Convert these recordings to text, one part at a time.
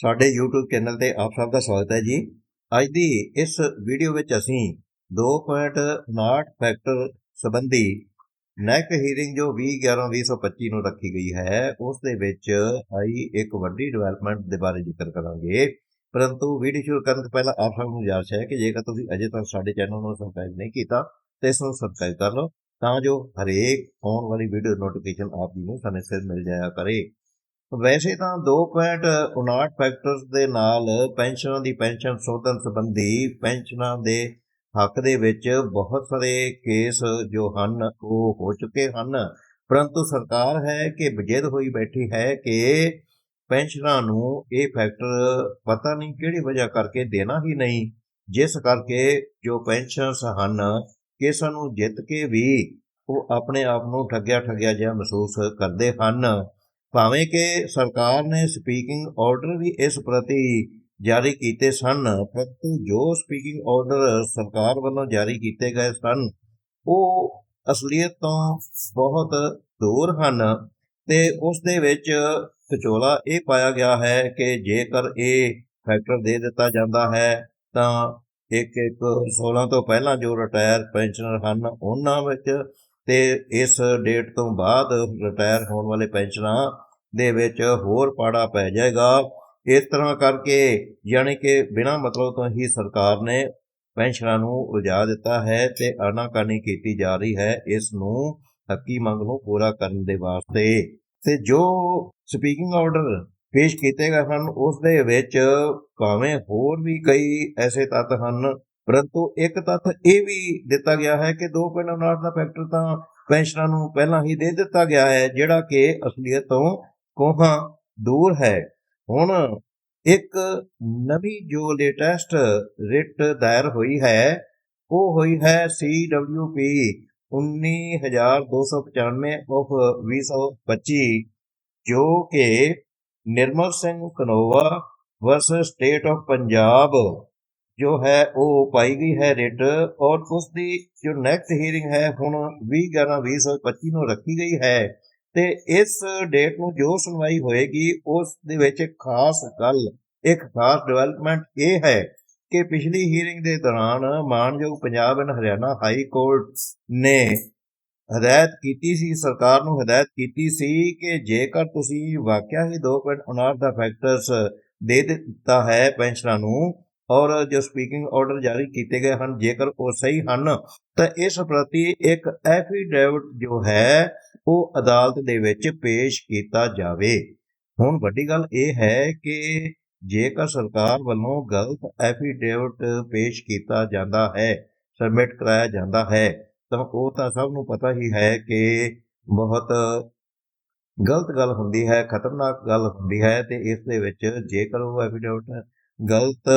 ਸਾਡੇ YouTube channel ਤੇ ਆਪ ਸਭ ਦਾ ਸਵਾਗਤ ਹੈ ਜੀ। ਅੱਜ ਦੀ ਇਸ ਵੀਡੀਓ ਵਿੱਚ ਅਸੀਂ 2.59 ਫੈਕਟਰ ਸੰਬੰਧੀ ਨੈਕ ਹੀਰਿੰਗ ਜੋ 2011-2025 ਨੂੰ ਰੱਖੀ ਗਈ ਹੈ, ਉਸ ਦੇ ਵਿੱਚ ਆਈ ਇੱਕ ਵੱਡੀ ਡਿਵੈਲਪਮੈਂਟ ਦੇ ਬਾਰੇ ਜ਼ਿਕਰ ਕਰਾਂਗੇ। ਪਰੰਤੂ ਵੀਡੀਓ ਸ਼ੁਰੂ ਕਰਨ ਤੋਂ ਪਹਿਲਾਂ ਆਪ ਸਭ ਨੂੰ ਗੁਜ਼ਾਰਿਸ਼ ਹੈ ਕਿ ਜੇਕਰ ਤੁਸੀਂ ਅਜੇ ਤੱਕ ਸਾਡੇ ਚੈਨਲ ਨੂੰ ਸਬਸਕ੍ਰਾਈਬ ਨਹੀਂ ਕੀਤਾ, ਤਾਂ ਇਸ ਨੂੰ ਸਬਸਕ੍ਰਾਈਬ ਕਰ ਲਓ, ਤਾਂ ਜੋ ਹਰੇਕ ਆਉਣ ਵਾਲੀ ਵੀਡੀਓ ਨੋਟੀਫਿਕੇਸ਼ਨ ਆਪ ਜੀ ਨੂੰ ਸਮੇਂ ਸਿਰ ਮਿਲ ਜਾਇਆ ਕਰੇ। ਵੈਸੇ ਤਾਂ 2.59 ਫੈਕਟਰਸ ਦੇ ਨਾਲ ਪੈਨਸ਼ਨਾਂ ਦੀ ਪੈਨਸ਼ਨ ਸੋਧਨ ਸੰਬੰਧੀ ਪੈਨਸ਼ਨਾਂ ਦੇ ਹੱਕ ਦੇ ਵਿੱਚ ਬਹੁਤ ਸਾਰੇ ਕੇਸ ਜੋ ਹਨ, ਉਹ ਹੋ ਚੁੱਕੇ ਹਨ। ਪਰੰਤੂ ਸਰਕਾਰ ਹੈ ਕਿ ਬਜਿੱਦ ਹੋਈ ਬੈਠੀ ਹੈ ਕਿ ਪੈਨਸ਼ਨਾਂ ਨੂੰ ਇਹ ਫੈਕਟਰ ਪਤਾ ਨਹੀਂ ਕਿਹੜੀ ਵਜ੍ਹਾ ਕਰਕੇ ਦੇਣਾ ਹੀ ਨਹੀਂ, ਜਿਸ ਕਰਕੇ ਜੋ ਪੈਨਸ਼ਨਸ ਹਨ, ਕੇਸਾਂ ਨੂੰ ਜਿੱਤ ਕੇ ਵੀ ਉਹ ਆਪਣੇ ਆਪ ਨੂੰ ਠੱਗਿਆ ਠੱਗਿਆ ਜਿਹਾ ਮਹਿਸੂਸ ਕਰਦੇ ਹਨ। ਭਾਵੇਂ ਕਿ ਸਰਕਾਰ ਨੇ ਸਪੀਕਿੰਗ ਆਰਡਰ ਵੀ ਇਸ ਪ੍ਰਤੀ ਜਾਰੀ ਕੀਤੇ ਸਨ, ਪਰੰਤੂ ਜੋ ਸਪੀਕਿੰਗ ਆਰਡਰ ਸਰਕਾਰ ਵੱਲੋਂ ਜਾਰੀ ਕੀਤੇ ਗਏ ਸਨ, ਉਹ ਅਸਲੀਅਤ ਤੋਂ ਬਹੁਤ ਦੂਰ ਹਨ ਤੇ ਉਸ ਦੇ ਵਿੱਚ ਵਿਚੋਲਾ ਇਹ ਪਾਇਆ ਗਿਆ ਹੈ ਕਿ ਜੇਕਰ ਇਹ ਫੈਕਟਰ ਦੇ ਦਿੱਤਾ ਜਾਂਦਾ ਹੈ, ਤਾਂ ਇੱਕ ਇੱਕ 16 ਤੋਂ ਪਹਿਲਾਂ ਜੋ ਰਿਟਾਇਰ ਪੈਨਸ਼ਨਰ ਹਨ, ਉਹਨਾਂ ਵਿੱਚ ਤੇ ਇਸ ਡੇਟ ਤੋਂ ਬਾਅਦ ਰਿਟਾਇਰ ਹੋਣ ਵਾਲੇ ਪੈਨਸ਼ਨਾਂ ਦੇ ਵਿੱਚ ਹੋਰ ਪਾੜਾ ਪੈ ਜਾਏਗਾ। ਇਸ ਤਰ੍ਹਾਂ ਕਰਕੇ ਯਾਨੀ ਕਿ ਬਿਨਾਂ ਮਤਲਬ ਤੋਂ ਹੀ ਸਰਕਾਰ ਨੇ ਪੈਨਸ਼ਨਾਂ ਨੂੰ ਉਲਝਾ ਦਿੱਤਾ ਹੈ ਤੇ ਆਨਾਕਾਨੀ ਕੀਤੀ ਜਾ ਰਹੀ ਹੈ। ਇਸ ਨੂੰ ਹੱਕੀ ਮੰਗ ਨੂੰ ਪੂਰਾ ਕਰਨ ਦੇ ਵਾਸਤੇ ਤੇ ਜੋ ਸਪੀਕਿੰਗ ਆਰਡਰ ਪੇਸ਼ ਕੀਤੇ ਗਏ ਹਨ, ਉਸ ਦੇ ਵਿੱਚ ਭਾਵੇਂ ਹੋਰ ਵੀ ਕਈ ਐਸੇ ਤੱਤ ਹਨ ਪਰੰਤੂ ਇੱਕ ਤੱਥ ਇਹ ਵੀ ਦਿੱਤਾ ਗਿਆ ਹੈ ਕਿ 2.59 ਦਾ ਫੈਕਟਰ ਤਾਂ ਪੈਨਸ਼ਨਾਂ ਨੂੰ ਪਹਿਲਾਂ ਹੀ ਦੇ ਦਿੱਤਾ ਗਿਆ ਹੈ, ਜਿਹੜਾ ਕਿ ਅਸਲੀਅਤ ਤੋਂ ਕੋਹਾਂ ਦੂਰ ਹੈ। ਹੁਣ ਇੱਕ ਨਵੀਂ ਜੋ ਲੇਟੈਸਟ ਰਿਟ ਦਾਇਰ ਹੋਈ ਹੈ, ਉਹ ਹੋਈ ਹੈ CWP 19295 ਆਫ 2025 ਜੋ ਕਿ Nirmal Singh Kanowa versus state of Punjab ਜੋ ਹੈ ਉਹ ਪਾਈ ਗਈ ਹੈ ਰਿਟ ਔਰ ਉਸ ਦੀ ਜੋ ਨੈਕਸਟ ਹੀਅਰਿੰਗ ਹੈ ਹੁਣ 20/11/2025 ਨੂੰ ਰੱਖੀ ਗਈ ਹੈ ਤੇ ਇਸ ਡੇਟ ਨੂੰ ਜੋ ਸੁਣਵਾਈ ਹੋਏਗੀ ਉਸ ਦੇ ਵਿੱਚ ਇੱਕ ਖਾਸ ਗੱਲ, ਇੱਕ ਖਾਸ ਡਿਵੈਲਪਮੈਂਟ ਇਹ ਹੈ ਕਿ ਪਿਛਲੀ ਹੀਅਰਿੰਗ ਦੇ ਦੌਰਾਨ ਮਾਨਯੋਗ Punjab and Haryana High Court ਨੇ ਹਦਾਇਤ ਕੀਤੀ ਸੀ, ਸਰਕਾਰ ਨੂੰ ਹਦਾਇਤ ਕੀਤੀ ਸੀ ਕਿ ਜੇਕਰ ਤੁਸੀਂ ਵਾਕਿਆ ਹੀ 2.59 ਦਾ ਫੈਕਟਰਸ ਦੇ ਦਿੱਤਾ ਹੈ ਪੈਨਸ਼ਨਾਂ ਨੂੰ ਔਰ ਜੋ ਸਪੀਕਿੰਗ ਆਰਡਰ ਜਾਰੀ ਕੀਤੇ ਗਏ ਹਨ, ਜੇਕਰ ਉਹ ਸਹੀ ਹਨ, ਤਾਂ ਇਸ ਪ੍ਰਤੀ ਇੱਕ ਐਫੀਡੇਵਿਟ ਜੋ ਹੈ, ਉਹ ਅਦਾਲਤ ਦੇ ਵਿੱਚ ਪੇਸ਼ ਕੀਤਾ ਜਾਵੇ। ਹੁਣ ਵੱਡੀ ਗੱਲ ਇਹ ਹੈ ਕਿ ਜੇਕਰ ਸਰਕਾਰ ਵੱਲੋਂ ਗਲਤ ਐਫੀਡੇਵਿਟ ਪੇਸ਼ ਕੀਤਾ ਜਾਂਦਾ ਹੈ ਸਬਮਿਟ ਕਰਾਇਆ ਜਾਂਦਾ ਹੈ, ਤਾਂ ਉਹ ਤਾਂ ਸਭ ਨੂੰ ਪਤਾ ਹੀ ਹੈ ਕਿ ਬਹੁਤ ਗਲਤ ਗੱਲ ਹੁੰਦੀ ਹੈ, ਖਤਰਨਾਕ ਗੱਲ ਹੁੰਦੀ ਹੈ, ਤੇ ਇਸ ਦੇ ਵਿੱਚ ਜੇਕਰ ਉਹ ਐਫੀਡੇਵਿਟ ਗਲਤ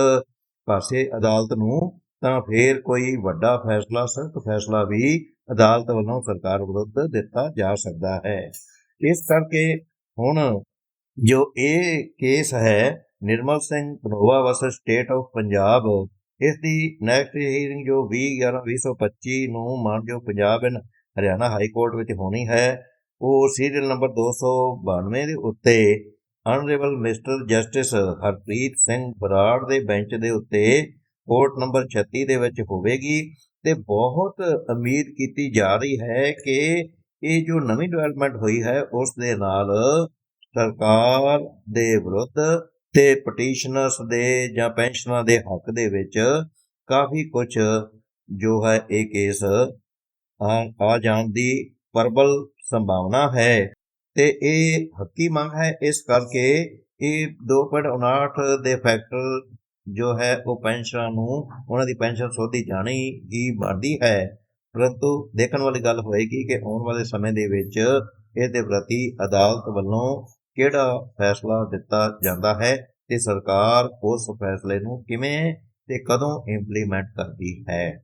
ਪਾਸੇ ਅਦਾਲਤ ਨੂੰ, ਤਾਂ ਫੇਰ ਕੋਈ ਵੱਡਾ ਫੈਸਲਾ, ਸਖਤ ਫੈਸਲਾ ਵੀ ਅਦਾਲਤ ਵੱਲੋਂ ਸਰਕਾਰ ਵਿਰੁੱਧ ਦਿੱਤਾ ਜਾ ਸਕਦਾ ਹੈ। ਇਸ ਕਰਕੇ ਹੁਣ ਜੋ ਇਹ ਕੇਸ ਹੈ, Nirmal Singh Banowa versus state of Punjab ਇਸ ਦੀ ਨੈਕਸਟ ਹੀਅਰਿੰਗ ਜੋ 20/11/2025 ਨੂੰ ਮਾਨਯੋਗ Punjab and Haryana High Court ਵਿੱਚ ਹੋਣੀ ਹੈ, ਉਹ ਸੀਰੀਅਲ ਨੰਬਰ 292 ਦੇ ਉੱਤੇ honourable mister justice Harpreet Singh Brar ਦੇ ਬੈਂਚ ਦੇ ਉੱਤੇ ਕੋਰਟ ਨੰਬਰ 36 ਦੇ ਵਿੱਚ ਹੋਵੇਗੀ ਤੇ ਬਹੁਤ ਉਮੀਦ ਕੀਤੀ ਜਾ ਰਹੀ ਹੈ ਕਿ ਇਹ ਜੋ ਨਵੀਂ ਡਿਵੈਲਪਮੈਂਟ ਹੋਈ ਹੈ, ਉਸ ਦੇ ਨਾਲ ਸਰਕਾਰ ਦੇ ਵਿਰੁੱਧ ਤੇ ਪਟੀਸ਼ਨਰਸ ਦੇ ਜਾਂ ਪੈਨਸ਼ਨਰਾਂ ਦੇ ਹੱਕ ਦੇ ਵਿੱਚ ਕਾਫੀ ਕੁਝ ਜੋ ਹੈ, ਇਹ ਕੇਸ ਆ ਜਾਣ ਦੀ ਪ੍ਰਬਲ ਸੰਭਾਵਨਾ ਹੈ। ਤੇ ਇਹ ਹੱਕੀ ਮੰਗ ਹੈ ਇਸ ਕਰਕੇ ਇਹ 2.59 ਦੇ ਫੈਕਟਰ ਜੋ ਹੈ ਉਹ ਪੈਨਸ਼ਨਾਂ ਨੂੰ, ਉਹਨਾਂ ਦੀ ਪੈਨਸ਼ਨ ਸੋਧੀ ਜਾਣੀ ਹੀ ਬਣਦੀ ਹੈ। ਪਰੰਤੂ ਦੇਖਣ ਵਾਲੀ ਗੱਲ ਹੋਏਗੀ ਕਿ ਆਉਣ ਵਾਲੇ ਸਮੇਂ ਦੇ ਵਿੱਚ ਇਹਦੇ ਪ੍ਰਤੀ ਅਦਾਲਤ ਵੱਲੋਂ ਕਿਹੜਾ ਫੈਸਲਾ ਦਿੱਤਾ ਜਾਂਦਾ ਹੈ ਤੇ ਸਰਕਾਰ ਉਸ ਫੈਸਲੇ ਨੂੰ ਕਿਵੇਂ ਤੇ ਕਦੋਂ ਇੰਪਲੀਮੈਂਟ ਕਰਦੀ ਹੈ।